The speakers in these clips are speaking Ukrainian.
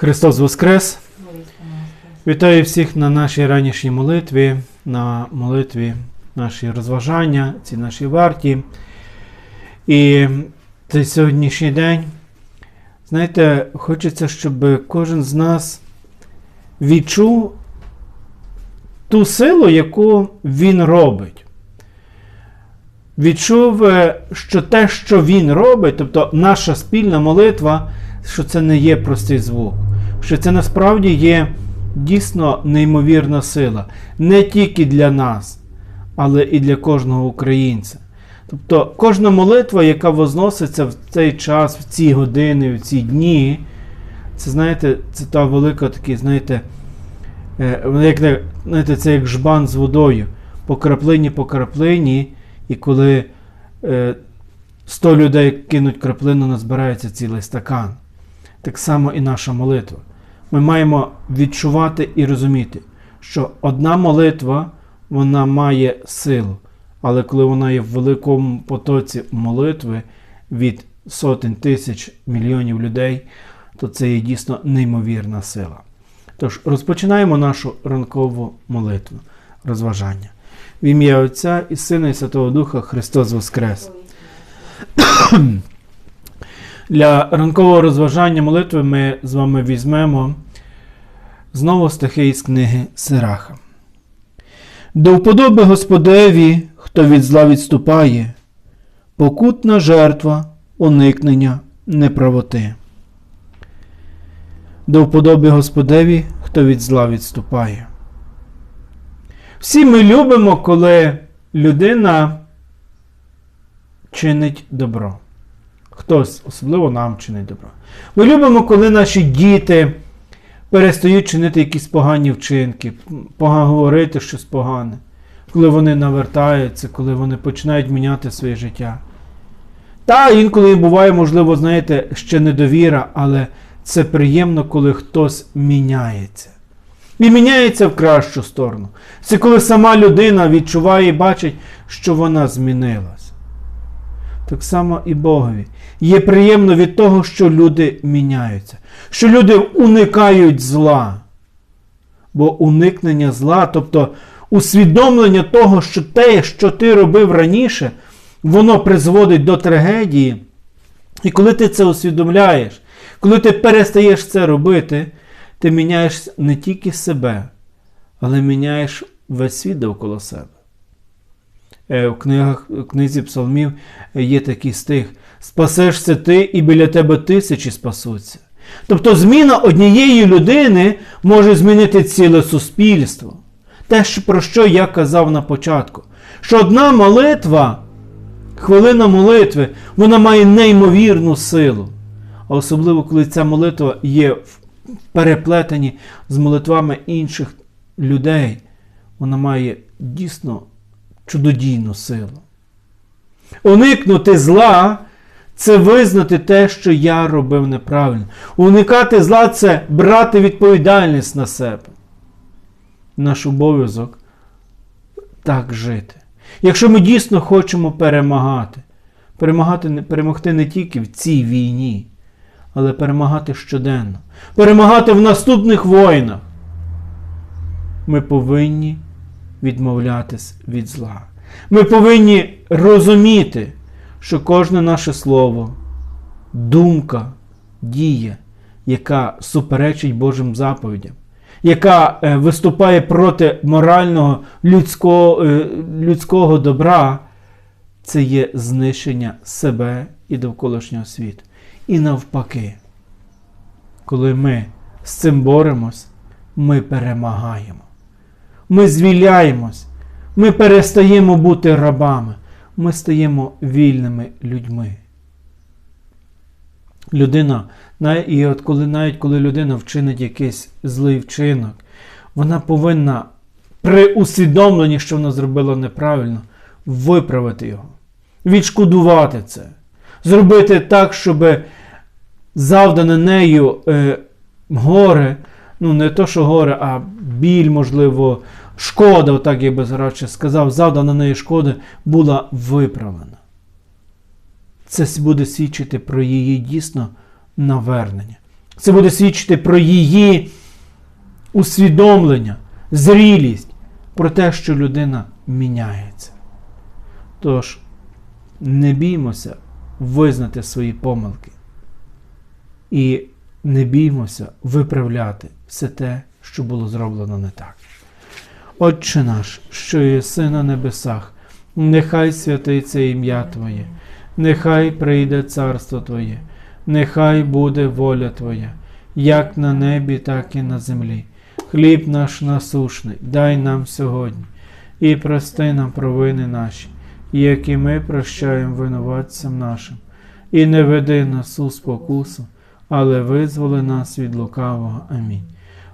Христос Воскрес! Вітаю всіх на нашій ранішній молитві, на молитві наші розважання, ці наші варті. І цей сьогоднішній день, знаєте, хочеться, щоб кожен з нас відчув ту силу, яку він робить. Відчув, е, що те, що він робить, тобто наша спільна молитва, що це не є простий звук, що це насправді є дійсно неймовірна сила. Не тільки для нас, але і для кожного українця. Тобто кожна молитва, яка возноситься в цей час, в ці години, в ці дні, це знаєте, це та велика такий, знаєте, е, як, знаєте, це як жбан з водою. По краплині, по краплині, і коли е, 100 людей кинуть краплину, назбирається цілий стакан. Так само і наша молитва. Ми маємо відчувати і розуміти, що одна молитва вона має силу, але коли вона є в великому потоці молитви від сотень тисяч мільйонів людей, то це є дійсно неймовірна сила. Тож розпочинаємо нашу ранкову молитву, розважання. В ім'я Отця і Сина і Святого Духа Христос Воскрес. Для ранкового розважання молитви ми з вами візьмемо знову стихи із книги Сираха. До вподоби Господеві, хто від зла відступає, покутна жертва уникнення неправоти. До вподоби Господеві, хто від зла відступає. Всі ми любимо, коли людина чинить добро. Хтось, особливо нам чинить добро. Ми любимо, коли наші діти перестають чинити якісь погані вчинки, говорити щось погане, коли вони навертаються, коли вони починають міняти своє життя. Та інколи буває, можливо, знаєте, ще недовіра, але це приємно, коли хтось міняється. І міняється в кращу сторону. Це коли сама людина відчуває і бачить, що вона змінилась. Так само і Богові. Є приємно від того, що люди міняються, що люди уникають зла. Бо уникнення зла, тобто усвідомлення того, що те, що ти робив раніше, воно призводить до трагедії. І коли ти це усвідомляєш, коли ти перестаєш це робити, ти міняєш не тільки себе, але міняєш весь світ довкола себе. Е, В, книгах, в книзі псалмів є такий стих: Спасешся ти, і біля тебе тисячі спасуться. Тобто зміна однієї людини може змінити ціле суспільство. Те, про що я казав на початку. Що одна молитва, хвилина молитви, вона має неймовірну силу. А особливо, коли ця молитва є переплетені з молитвами інших людей, вона має дійсно чудодійну силу. Уникнути зла це визнати те, що я робив неправильно. Уникати зла це брати відповідальність на себе. Наш обов'язок так жити. Якщо ми дійсно хочемо перемагати, перемагати, перемогти не тільки в цій війні, але перемагати щоденно, перемагати в наступних воїнах, ми повинні відмовлятись від зла. Ми повинні розуміти, що кожне наше слово, думка, дія, яка суперечить Божим заповідям, яка е, виступає проти морального людського, е, людського добра, це є знищення себе і довколишнього світу. І навпаки, коли ми з цим боремось, ми перемагаємо. Ми звільняємось, ми перестаємо бути рабами, ми стаємо вільними людьми. Людина, і от коли навіть коли людина вчинить якийсь злий вчинок, вона повинна при усвідомленні, що вона зробила неправильно, виправити його, відшкодувати це, зробити так, щоб завдане нею е, горе, ну не то, що горе, а біль, можливо, шкода, отак я би радше сказав, завдана неї шкода була виправлена. Це буде свідчити про її дійсно навернення. Це буде свідчити про її усвідомлення, зрілість, про те, що людина міняється. Тож, не біймося визнати свої помилки. І не біймося виправляти все те, що було зроблено не так. Отче наш, що єси на небесах, нехай святиться ім'я Твоє, нехай прийде царство Твоє, нехай буде воля Твоя, як на небі, так і на землі. Хліб наш насушний, дай нам сьогодні, і прости нам провини наші, як і ми прощаємо винуватцям нашим, і не веди нас у спокусу, але визволи нас від лукавого. Амінь.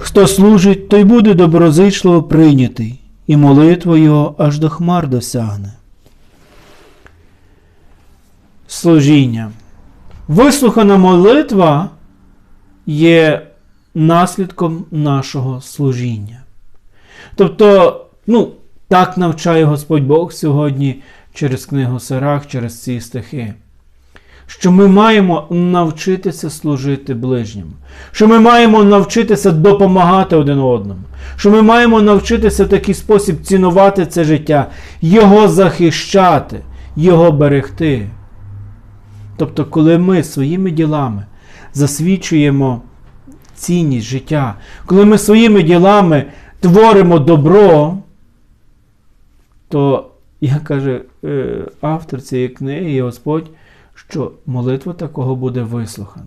Хто служить, той буде доброзичливо прийнятий, і молитва його аж до хмар досягне. Служіння. Вислухана молитва є наслідком нашого служіння. Тобто, ну, так навчає Господь Бог сьогодні через книгу Сирах, через ці стихи. Що ми маємо навчитися служити ближнім, що ми маємо навчитися допомагати один одному, що ми маємо навчитися в такий спосіб цінувати це життя, його захищати, його берегти. Тобто, коли ми своїми ділами засвідчуємо цінність життя, коли ми своїми ділами творимо добро, то, як каже е, автор цієї книги, Господь, що молитва такого буде вислухана.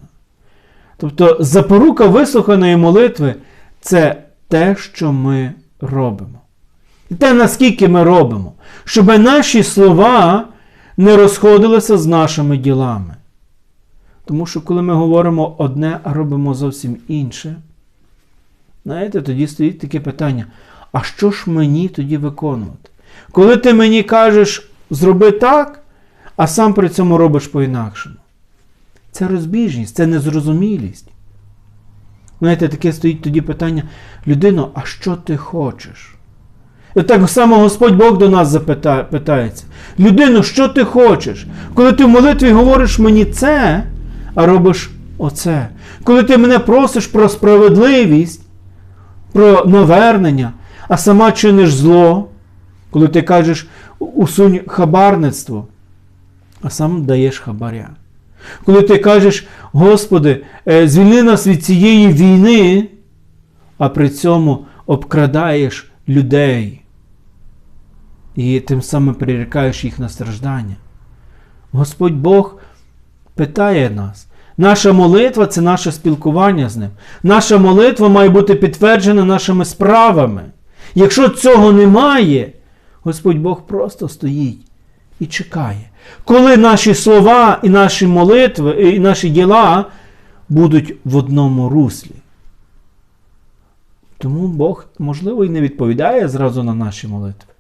Тобто запорука вислуханої молитви це те, що ми робимо. І те, наскільки ми робимо, щоб наші слова не розходилися з нашими ділами. Тому що, коли ми говоримо одне, а робимо зовсім інше, знаєте, тоді стоїть таке питання: а що ж мені тоді виконувати? Коли ти мені кажеш, зроби так, а сам при цьому робиш по-інакшому. Це розбіжність, це незрозумілість. Знаєте, таке стоїть тоді питання: людино, а що ти хочеш? І так само Господь Бог до нас запитає, питається: людино, що ти хочеш? Коли ти в молитві говориш мені це, а робиш оце. Коли ти мене просиш про справедливість, про навернення, а сама чиниш зло, коли ти кажеш усунь хабарництво, а сам даєш хабаря. Коли ти кажеш, Господи, е, звільни нас від цієї війни, а при цьому обкрадаєш людей і тим самим прирікаєш їх на страждання. Господь Бог питає нас. Наша молитва це наше спілкування з Ним. Наша молитва має бути підтверджена нашими справами. Якщо цього немає, Господь Бог просто стоїть і чекає, коли наші слова і наші молитви, і наші діла будуть в одному руслі. Тому Бог, можливо, і не відповідає зразу на наші молитви.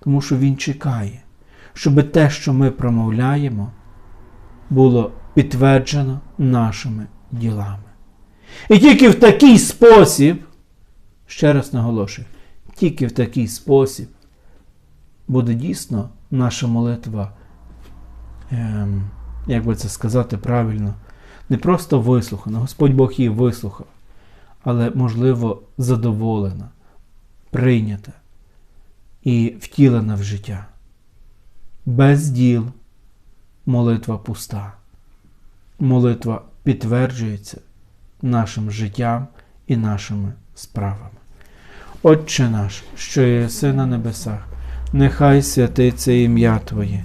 Тому що Він чекає, щоб те, що ми промовляємо, було підтверджено нашими ділами. І тільки в такий спосіб, ще раз наголошую, тільки в такий спосіб буде дійсно наша молитва, як би це сказати правильно, не просто вислухана, Господь Бог її вислухав, але, можливо, задоволена, прийнята і втілена в життя. Без діл молитва пуста. Молитва підтверджується нашим життям і нашими справами. Отче наш, що єси на небесах, нехай святиться ім'я Твоє,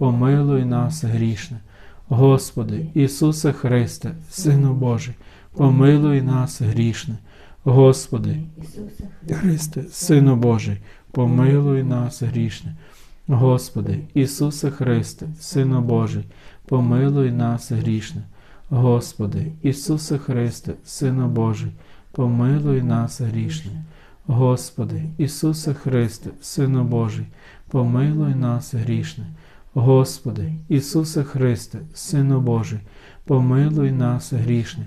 помилуй нас грішне. Господи, Ісусе Христе, Сину Божий, помилуй нас грішне. Господи, Христе, Сину Божий, помилуй нас грішне. Господи, Ісусе Христе, Сину Божий, помилуй нас грішне. Господи, Ісусе Христе, Сину Божий, помилуй нас грішне. Господи, Ісусе Христе, Сину Божий, помилуй нас грішне. Господи, Ісусе Христе, Сину Божий, помилуй нас грішне.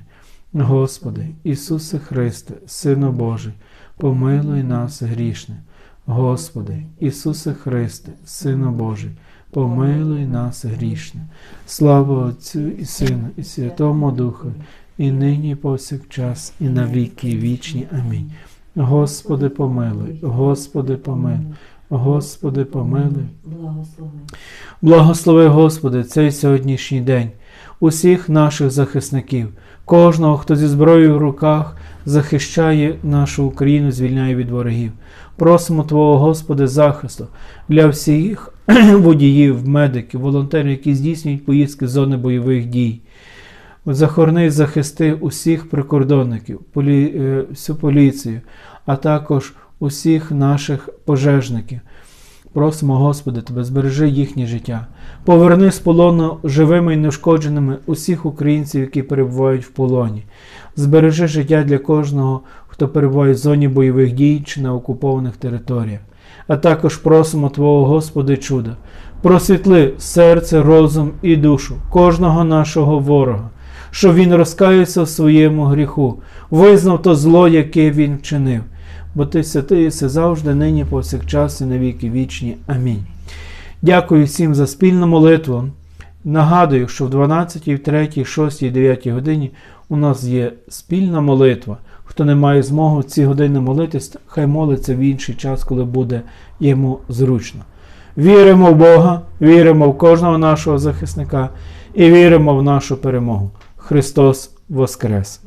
Господи, Ісусе Христе, Сину Божий, помилуй нас грішне. Господи, Ісусе Христе, Сину Божий, помилуй нас грішне. Слава Отцю і Сину, і Святому Духу, і нині, і повсякчас, і на віки вічні. Амінь. Господи, помилуй, Господи, помилуй, Господи, помилуй. Благослови. Благослови, Господи, цей сьогоднішній день, усіх наших захисників, кожного, хто зі зброєю в руках захищає нашу Україну, звільняє від ворогів. Просимо Твого, Господи, захисту для всіх водіїв, медиків, волонтерів, які здійснюють поїздки з зони бойових дій. Захорони, захисти усіх прикордонників, полі, е, всю поліцію, а також усіх наших пожежників. Просимо, Господи, Тебе, збережи їхнє життя. Поверни з полону живими і неушкодженими усіх українців, які перебувають в полоні. Збережи життя для кожного, хто перебуває в зоні бойових дій чи на окупованих територіях. А також просимо Твого Господи чуда. Просвітли серце, розум і душу кожного нашого ворога, щоб він розкаявся в своєму гріху, визнав то зло, яке він вчинив бо ти святий все завжди, нині, повсякчас і на віки вічні. Амінь. Дякую всім за спільну молитву. Нагадую, що в 12, 3, 6, 9 годині у нас є спільна молитва. Хто не має змоги в ці години молитись, хай молиться в інший час, коли буде йому зручно. Віримо в Бога, віримо в кожного нашого захисника і віримо в нашу перемогу. Христос Воскрес!